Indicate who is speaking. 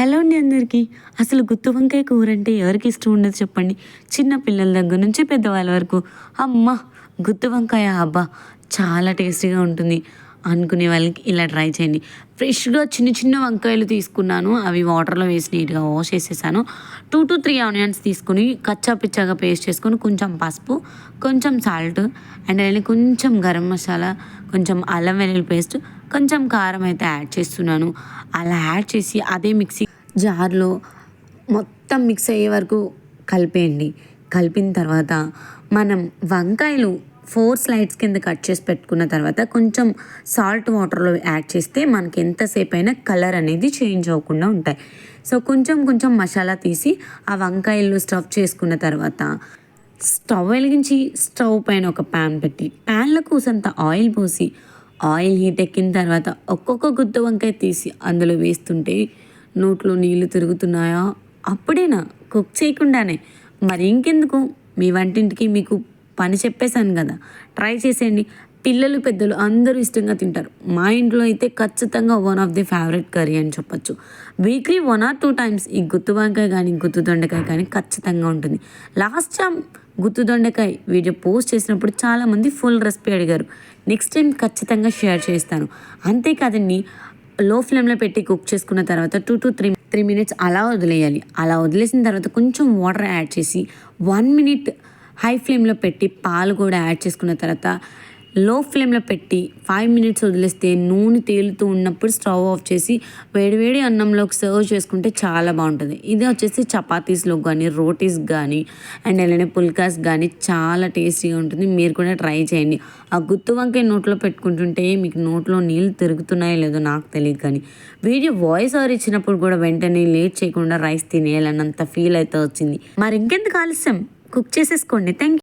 Speaker 1: Hello అండి అందరికీ. అసలు గుత్తి వంకాయ కూర అంటే ఎవరికి ఇష్టం ఉండదు చెప్పండి. చిన్న పిల్లల దగ్గర నుంచి పెద్దవాళ్ళ వరకు. అమ్మ గుత్తి వంకాయ అబ్బా చాలా టేస్టీగా ఉంటుంది. అనుకునే వాళ్ళకి ఇలా ట్రై చేయండి. ఫ్రెష్గా చిన్న చిన్న వంకాయలు తీసుకున్నాను. అవి వాటర్లో వేసి నీట్గా వాష్ చేసేసాను. టూ టు త్రీ ఆనియన్స్ తీసుకుని కచ్చా పిచ్చాగా పేస్ట్ చేసుకొని కొంచెం పసుపు కొంచెం సాల్ట్ అండ్ అలానే కొంచెం గరం మసాలా కొంచెం అల్లం వెల్లుల్లి పేస్ట్ కొంచెం కారం అయితే యాడ్ చేస్తున్నాను. అలా యాడ్ చేసి అదే మిక్సీ జార్లో మొత్తం మిక్స్ అయ్యే వరకు కలిపేయండి. కలిపిన తర్వాత మనం వంకాయలు ఫోర్ స్లైడ్స్ కింద కట్ చేసి పెట్టుకున్న తర్వాత కొంచెం సాల్ట్ వాటర్లో యాడ్ చేస్తే మనకి ఎంతసేపు అయినా కలర్ అనేది చేంజ్ అవ్వకుండా ఉంటాయి. సో కొంచెం కొంచెం మసాలా తీసి ఆ వంకాయలు స్టఫ్ చేసుకున్న తర్వాత స్టవ్ వెలిగించి స్టవ్ పైన ఒక ప్యాన్ పెట్టి ప్యాన్లో కూసంత ఆయిల్ పోసి ఆయిల్ హీట్ ఎక్కిన తర్వాత ఒక్కొక్క గుత్త వంకాయ తీసి అందులో వేస్తుంటే నోట్లో నీళ్ళు తిరుగుతున్నాయా? అప్పుడేనా? కుక్ చేయకుండానే. మరి ఇంకెందుకు? మీ వంటింటికి మీకు పని చెప్పేశాను కదా. ట్రై చేసేయండి. పిల్లలు పెద్దలు అందరూ ఇష్టంగా తింటారు. మా ఇంట్లో అయితే ఖచ్చితంగా one of the favourite curry అని చెప్పొచ్చు. Weekly one or two times ఈ గుత్తు వంకాయ కానీ గుత్తు దొండకాయ కానీ ఖచ్చితంగా ఉంటుంది. లాస్ట్ టైం గుత్తు దొండకాయ వీడియో పోస్ట్ చేసినప్పుడు చాలామంది ఫుల్ రెసిపీ అడిగారు. నెక్స్ట్ టైం ఖచ్చితంగా షేర్ చేస్తాను. అంతేకాదండి లో ఫ్లేమ్లో పెట్టి కుక్ చేసుకున్న తర్వాత two to three three minutes అలా వదిలేయాలి. అలా వదిలేసిన తర్వాత కొంచెం వాటర్ యాడ్ చేసి వన్ మినిట్ హై ఫ్లేమ్లో పెట్టి పాలు కూడా యాడ్ చేసుకున్న తర్వాత లో ఫ్లేమ్లో పెట్టి ఫైవ్ మినిట్స్ వదిలేస్తే నూనె తేలుతూ ఉన్నప్పుడు స్టవ్ ఆఫ్ చేసి వేడివేడి అన్నంలోకి సర్వ్ చేసుకుంటే చాలా బాగుంటుంది. ఇది వచ్చేసి చపాతీస్లో కానీ రోటీస్ కానీ అండ్ అలానే పుల్కాస్ కానీ చాలా టేస్టీగా ఉంటుంది. మీరు కూడా ట్రై చేయండి. ఆ గుత్తు వంకాయ నోట్లో పెట్టుకుంటుంటే మీకు నోట్లో నీళ్ళు తిరుగుతున్నాయో లేదో నాకు తెలియదు కానీ వీడియో వాయిస్ ఓవర్ ఇచ్చినప్పుడు కూడా వెంటనే లేట్ చేయకుండా రైస్ తినేయాలన్నంత ఫీల్ అయితే వచ్చింది. మరి ఇంకెందుకు ఆలస్యం? కుక్ చేసేసుకోండి. థ్యాంక్